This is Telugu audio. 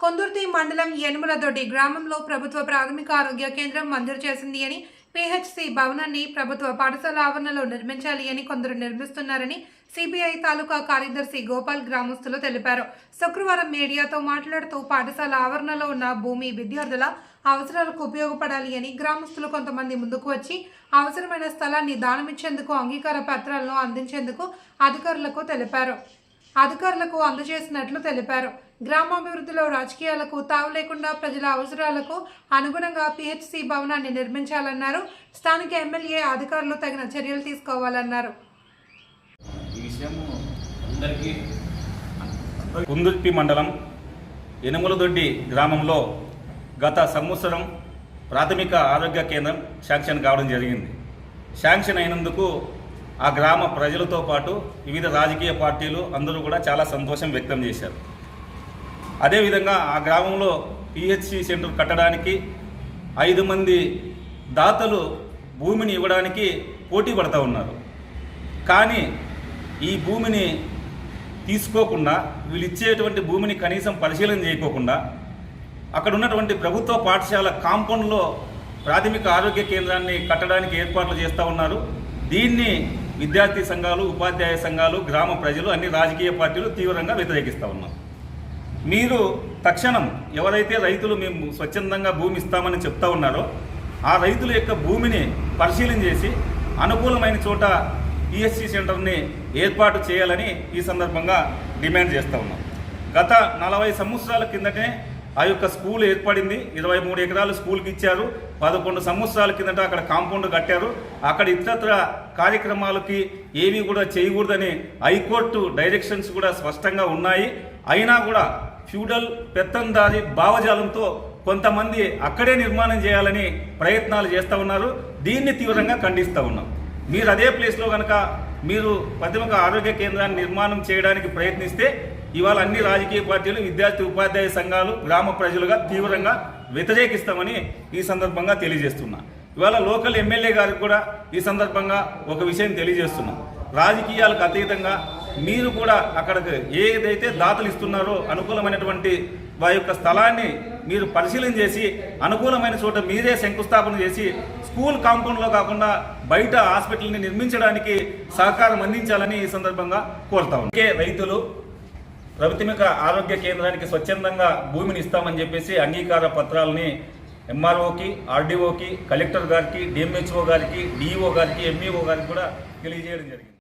కొందుర్తి మండలం యనుమలదొడ్డి గ్రామంలో ప్రభుత్వ ప్రాథమిక ఆరోగ్య కేంద్రం మంజూరు చేసింది అని పిహెచ్సి భవనాన్ని ప్రభుత్వ పాఠశాల ఆవరణలో నిర్మించాలి అని కొందరు నిర్మిస్తున్నారని సిబిఐ తాలూకా కార్యదర్శి గోపాల్ గ్రామస్తులు తెలిపారు. శుక్రవారం మీడియాతో మాట్లాడుతూ పాఠశాల ఆవరణలో ఉన్న భూమి విద్యార్థుల అవసరాలకు ఉపయోగపడాలి అని గ్రామస్తులు కొంతమంది ముందుకు వచ్చి అవసరమైన స్థలాన్ని దానమిచ్చేందుకు అంగీకార పత్రాలను అందించేందుకు అధికారులకు తెలిపారు. అధికారులకు అందజేసినట్లు తెలిపారు. గ్రామాభివృద్ధిలో రాజకీయాలకు తావు లేకుండా ప్రజల అవసరాలకు అనుగుణంగా పిహెచ్సి భవనాన్ని నిర్మించాలన్నారు. స్థానిక ఎమ్మెల్యే అధికారులు తగిన చర్యలు తీసుకోవాలన్నారు. ఈ విషయము కుందుర్పి మండలం ఎనుములదొడ్డి గ్రామంలో గత సంవత్సరం ప్రాథమిక ఆరోగ్య కేంద్రం శాంక్షన్ కావడం జరిగింది. శాంక్షన్ అయినందుకు ఆ గ్రామ ప్రజలతో పాటు వివిధ రాజకీయ పార్టీలు అందరూ కూడా చాలా సంతోషం వ్యక్తం చేశారు. అదేవిధంగా ఆ గ్రామంలో పిహెచ్సి సెంటర్ కట్టడానికి ఐదు మంది దాతలు భూమిని ఇవ్వడానికి పోటీ పడుతూ ఉన్నారు. కానీ ఈ భూమిని తీసుకోకుండా వీళ్ళు ఇచ్చేటువంటి భూమిని కనీసం పరిశీలన చేయకోకుండా అక్కడ ఉన్నటువంటి ప్రభుత్వ పాఠశాల కాంపౌండ్లో ప్రాథమిక ఆరోగ్య కేంద్రాన్ని కట్టడానికి ఏర్పాట్లు చేస్తూ ఉన్నారు. దీన్ని విద్యార్థి సంఘాలు ఉపాధ్యాయ సంఘాలు గ్రామ ప్రజలు అన్ని రాజకీయ పార్టీలు తీవ్రంగా వ్యతిరేకిస్తూ ఉన్నారు మీరు తక్షణం ఎవరైతే రైతులు మేము స్వచ్ఛందంగా భూమి ఇస్తామని చెప్తా ఉన్నారో ఆ రైతుల యొక్క భూమిని పరిశీలన చేసి అనుకూలమైన చోట పిఎస్సి సెంటర్ని ఏర్పాటు చేయాలని ఈ సందర్భంగా డిమాండ్ చేస్తూ ఉన్నాం. గత నలభై సంవత్సరాల కిందటే ఆ యొక్క స్కూల్ ఏర్పడింది. ఇరవై మూడు ఎకరాలు స్కూల్కి ఇచ్చారు. పదకొండు సంవత్సరాల కిందట అక్కడ కాంపౌండ్ కట్టారు. అక్కడ ఇతరత్ర కార్యక్రమాలకి ఏవి కూడా చేయకూడదని హైకోర్టు డైరెక్షన్స్ కూడా స్పష్టంగా ఉన్నాయి. అయినా కూడా ఫ్యూడల్ పెత్తందారి భావజాలంతో కొంతమంది అక్కడే నిర్మాణం చేయాలని ప్రయత్నాలు చేస్తూ ఉన్నారు. దీన్ని తీవ్రంగా ఖండిస్తూ ఉన్నాం. మీరు అదే ప్లేస్లో కనుక మీరు ప్రాథమిక ఆరోగ్య కేంద్రాన్ని నిర్మాణం చేయడానికి ప్రయత్నిస్తే ఇవాళ అన్ని రాజకీయ పార్టీలు విద్యార్థి ఉపాధ్యాయ సంఘాలు గ్రామ ప్రజలుగా తీవ్రంగా వ్యతిరేకిస్తామని ఈ సందర్భంగా తెలియజేస్తున్నా. ఇవాళ లోకల్ ఎమ్మెల్యే గారికి కూడా ఈ సందర్భంగా ఒక విషయం తెలియజేస్తున్నాం. రాజకీయాలకు అతీతంగా మీరు కూడా అక్కడికి ఏదైతే దాతలు ఇస్తున్నారో అనుకూలమైనటువంటి వారి యొక్క స్థలాన్ని మీరు పరిశీలన చేసి అనుకూలమైన చోట మీరే శంకుస్థాపన చేసి స్కూల్ కాంపౌండ్లో కాకుండా బయట హాస్పిటల్ని నిర్మించడానికి సహకారం అందించాలని ఈ సందర్భంగా కోరుతా ఉన్నాం. రైతులు ప్రాథమిక ఆరోగ్య కేంద్రానికి స్వచ్ఛందంగా భూమిని ఇస్తామని చెప్పేసి అంగీకార పత్రాలని ఎంఆర్ఓకి ఆర్డీఓకి కలెక్టర్ గారికి డిఎంహెచ్ఓ గారికి డిఈఓ గారికి ఎంఈఓ గారికి కూడా తెలియజేయడం జరిగింది